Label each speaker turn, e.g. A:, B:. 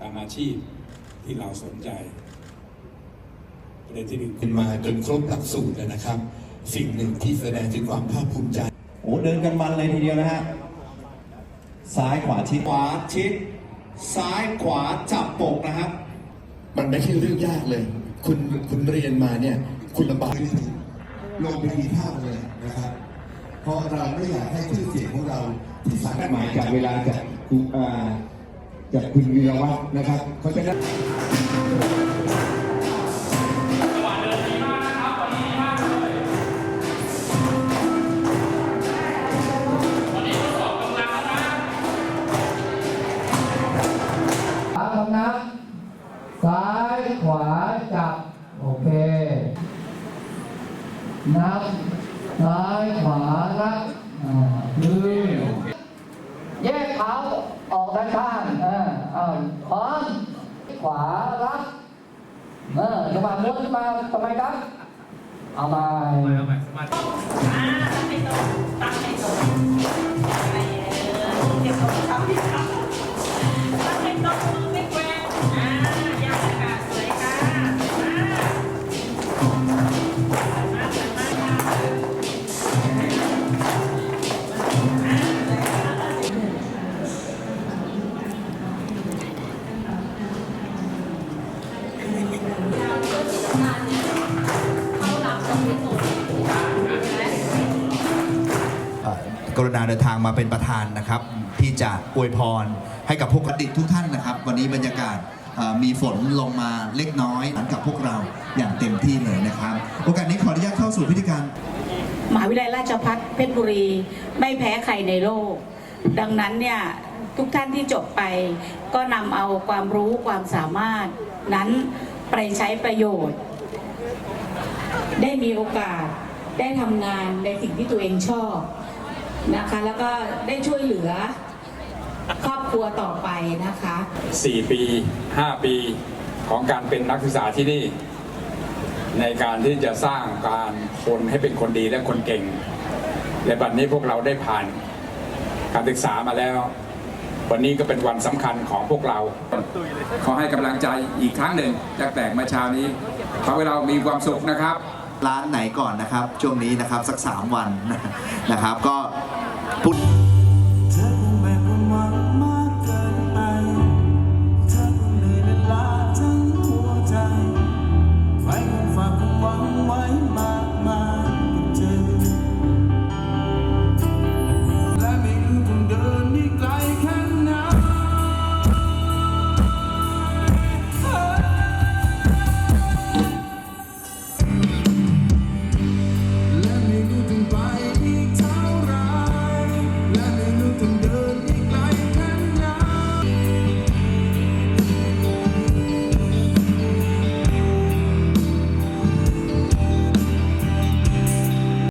A: ตามอาชีพที่เราสนใจประเด็นที่หนึ่ง
B: เป็นมาจนครบหลักสูตรแล้วนะครับ สิ่งหนึ่งที่แสดงถึงความภาคภูมิใจ
C: โอ้เดินกันมันเลยทีเดียวนะฮะซ้ายขวาชิด
D: ขวาชิดซ้ายขวาจับปกนะครับ
B: มันไม่ใช่เรื่องยากเลย คุณคุณเรียนมาเนี่ย คุณลำบากลงไปทีท่าเลยนะครับ เพราะเราไม่อยากให้ชื่อเสียงของเราที่สามารถ
C: หมายจากเวลาจากคุณอ่า จากคุณวีรวัฒน์นะครับเขาจะได้
E: ขวาคำนับซ้ายขวาจับ โอเค นับ ซ้ายขวานับอ่ามือ แยกเท้าออกด้านข้างอ่าเอาพร้อมขวารับเออจังหวะม้วนขึ้นมาทำไมครับ เอามา
F: อ่าตั้งให้ตรงตั้งให้ตรงอะไร กรุ
G: ณาเดินทางมาเป็นประธานนะครับ ที่จะอวยพรให้กับพวกดิตทุกท่านนะครับ วันนี้บรรยากาศมีฝนลงมาเล็กน้อยหลังกับพวกเราอย่างเต็มที่เลยนะครับ โอกาสนี้ขออนุญาตเข้าสู่พิธีการ
F: มหาวิทยาลัยราชภัฏเพชรบุรีไม่แพ้ใครในโลก ดังนั้นเนี่ยทุกท่านที่จบไป ก็นำเอาความรู้ความสามารถนั้นไปใช้ประโยชน์ ได้มีโอกาสได้ทำงานในสิ่งที่ตัวเองชอบ นะคะ แล้วก็ได้ช่วยเหลือครอบครัวต่อไปนะคะ
A: 4 ปี 5 ปีของการเป็นนักศึกษาที่นี่ ในการที่จะสร้างการคนให้เป็นคนดีและคนเก่ง และบัดนี้พวกเราได้ผ่านการศึกษามาแล้ว วันนี้ก็เป็นวันสำคัญของพวกเรา ขอให้กำลังใจอีกครั้งหนึ่งจากแตกมาเช้านี้ขอให้เรามีความสุขนะครับ
G: ร้านไหนก่อนนะครับ ช่วงนี้นะครับสัก 3 วันนะครับก็ put La